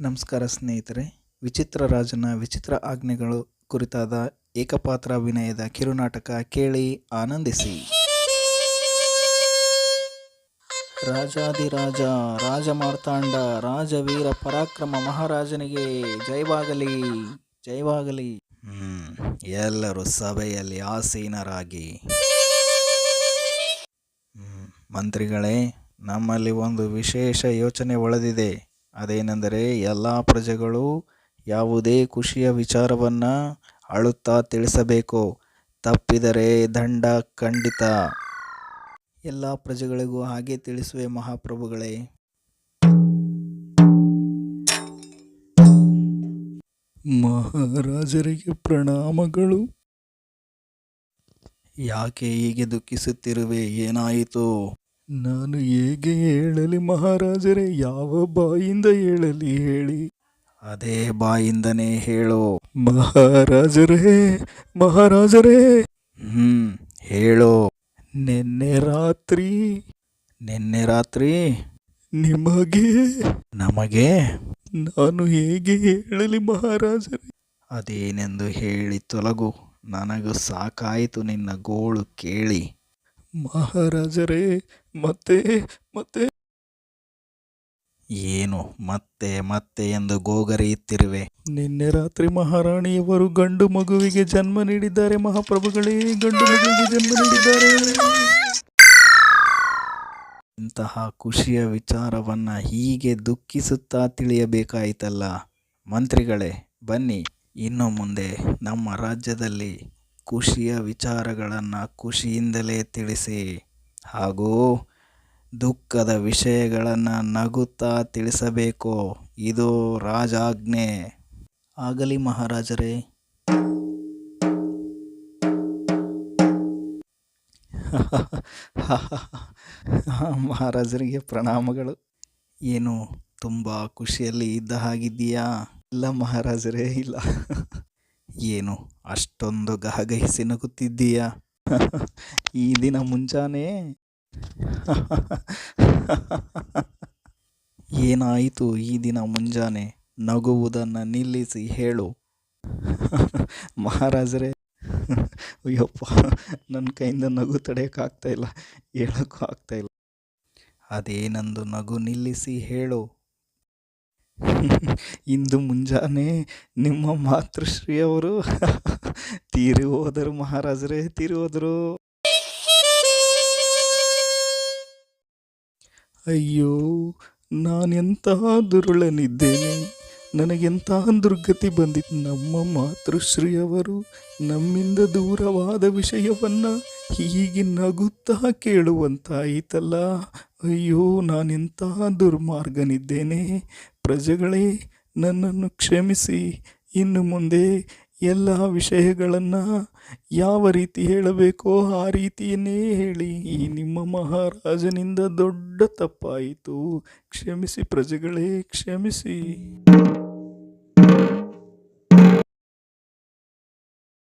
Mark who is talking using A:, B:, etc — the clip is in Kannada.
A: ನಮಸ್ಕಾರ ಸ್ನೇಹಿತರೆ. ವಿಚಿತ್ರ ರಾಜನ ವಿಚಿತ್ರ ಆಜ್ಞೆಗಳು ಕುರಿತಾದ ಏಕಪಾತ್ರ ವಿನಯದ ಕಿರುನಾಟಕ ಕೇಳಿ ಆನಂದಿಸಿ. ರಾಜಾದಿರಾಜ ರಾಜಮಾರ್ತಾಂಡ, ರಾಜವೀರ ಪರಾಕ್ರಮ ಮಹಾರಾಜನಿಗೆ ಜೈವಾಗಲಿ ಜೈವಾಗಲಿ ಎಲ್ಲರೂ ಸಭೆಯಲ್ಲಿ ಆಸೀನರಾಗಿ. ಮಂತ್ರಿಗಳೇ, ನಮ್ಮಲ್ಲಿ ಒಂದು ವಿಶೇಷ ಯೋಚನೆ ಒಳೆದಿದೆ. ಅದೇನೆಂದರೆ ಎಲ್ಲ ಪ್ರಜೆಗಳು ಯಾವುದೇ ಖುಷಿಯ ವಿಚಾರವನ್ನು ಅಳುತ್ತಾ ತಿಳಿಸಬೇಕು. ತಪ್ಪಿದರೆ ದಂಡ ಖಂಡಿತ. ಎಲ್ಲ ಪ್ರಜೆಗಳಿಗೂ ಹಾಗೆ ತಿಳಿಸುವೆ ಮಹಾಪ್ರಭುಗಳೇ. ಮಹಾರಾಜರಿಗೆ ಪ್ರಣಾಮಗಳು. ಯಾಕೆ ಹೀಗೆ ದುಃಖಿಸುತ್ತಿರುವೆ? ಏನಾಯಿತು? ನಾನು ಹೇಗೆ ಹೇಳಲಿ ಮಹಾರಾಜರೇ ಯಾವ ಬಾಯಿಂದ ಹೇಳಲಿ ಹೇಳಿ. ಅದೇ ಬಾಯಿಂದನೇ ಹೇಳು. ಮಹಾರಾಜರೇ ಮಹಾರಾಜರೇ. ಹ್ಮ್ ಹೇಳು. ನಿನ್ನೆ ರಾತ್ರಿ. ನಿನ್ನೆ ರಾತ್ರಿ? ನಿಮಗೆ? ನಮಗೆ? ನಾನು ಹೇಗೆ ಹೇಳಲಿ ಮಹಾರಾಜರೇ? ಅದೇನೆಂದು ಹೇಳಿ ತೊಲಗು. ನನಗೂ ಸಾಕಾಯಿತು ನಿನ್ನ ಗೋಳು ಕೇಳಿ. ಮಹಾರಾಜರೇ ಮತ್ತೆ ಮತ್ತೆ. ಏನು ಮತ್ತೆ ಮತ್ತೆ ಎಂದು ಗೋಗರೆಯುತ್ತಿರುವೆ ನಿನ್ನೆ ರಾತ್ರಿ ಮಹಾರಾಣಿಯವರು ಗಂಡು ಮಗುವಿಗೆ ಜನ್ಮ ನೀಡಿದ್ದಾರೆ. ಮಹಾಪ್ರಭುಗಳೇ ಗಂಡು ಮಗುವಿಗೆ ಜನ್ಮ ನೀಡಿದ್ದಾರೆ. ಇಂತಹ ಖುಷಿಯ ವಿಚಾರವನ್ನ ಹೀಗೆ ದುಃಖಿಸುತ್ತಾ ತಿಳಿಯಬೇಕಾಯಿತಲ್ಲ. ಮಂತ್ರಿಗಳೇ ಬನ್ನಿ ಇನ್ನು ಮುಂದೆ ನಮ್ಮ ರಾಜ್ಯದಲ್ಲಿ ಖುಷಿಯ ವಿಚಾರಗಳನ್ನು ಖುಷಿಯಿಂದಲೇ ತಿಳಿಸಿ ಹಾಗೂ ದುಃಖದ ವಿಷಯಗಳನ್ನು ನಗುತ್ತಾ ತಿಳಿಸಬೇಕು. ಇದು ರಾಜಾಜ್ಞೆ. ಆಗಲಿ ಮಹಾರಾಜರೇ. ಮಹಾರಾಜರಿಗೆ ಪ್ರಣಾಮಗಳು. ಏನು, ತುಂಬ ಖುಷಿಯಲ್ಲಿ ಇದ್ದ ಹಾಗಿದ್ದೀಯಾ? ಇಲ್ಲ ಮಹಾರಾಜರೇ, ಇಲ್ಲ. ಏನು ಅಷ್ಟೊಂದು ಗಹಗಹಿಸಿ ನಗುತ್ತಿದ್ದೀಯಾ? ಈ ದಿನ ಮುಂಜಾನೆ? ಏನಾಯಿತು ಈ ದಿನ ಮುಂಜಾನೆ? ನಗುವುದನ್ನು ನಿಲ್ಲಿಸಿ ಹೇಳು. ಮಹಾರಾಜರೇ, ಅಯ್ಯಪ್ಪ ನನ್ನ ಕೈಯಿಂದ ನಗು ತಡೆಯೋಕ್ಕಾಗ್ತಾ ಇಲ್ಲ, ಹೇಳೋಕ್ಕೂ ಆಗ್ತಾ ಇಲ್ಲ. ಅದೇನಂದು ನಗು ನಿಲ್ಲಿಸಿ ಹೇಳು. ಇಂದು ಮುಂಜಾನೆ ನಿಮ್ಮ ಮಾತೃಶ್ರೀಯವರು ತೀರಿ ಹೋದರು ಮಹಾರಾಜರೇ ತೀರಿ ಹೋದರು ಅಯ್ಯೋ ನಾನೆಂತಹ ದುರುಳನಿದ್ದೇನೆ? ನನಗೆಂತಹ ದುರ್ಗತಿ ಬಂದಿತ್ತು. ನಮ್ಮ ಮಾತೃಶ್ರೀಯವರು ನಮ್ಮಿಂದ ದೂರವಾದ ವಿಷಯವನ್ನ ಹೀಗೆ ನಗುತ್ತಾ ಕೇಳುವಂತಾಯಿತಲ್ಲ. ಅಯ್ಯೋ ನಾನೆಂತಹ ದುರ್ಮಾರ್ಗನಿದ್ದೇನೆ? ಪ್ರಜೆಗಳೇ, ನನ್ನನ್ನು ಕ್ಷಮಿಸಿ. ಇನ್ನು ಮುಂದೆ ಎಲ್ಲ ವಿಷಯಗಳನ್ನು ಯಾವ ರೀತಿ ಹೇಳಬೇಕೋ ಆ ರೀತಿಯನ್ನೇ ಹೇಳಿ. ಈ ನಿಮ್ಮ ಮಹಾರಾಜನಿಂದ ದೊಡ್ಡ ತಪ್ಪಾಯಿತು. ಕ್ಷಮಿಸಿ ಪ್ರಜೆಗಳೇ, ಕ್ಷಮಿಸಿ.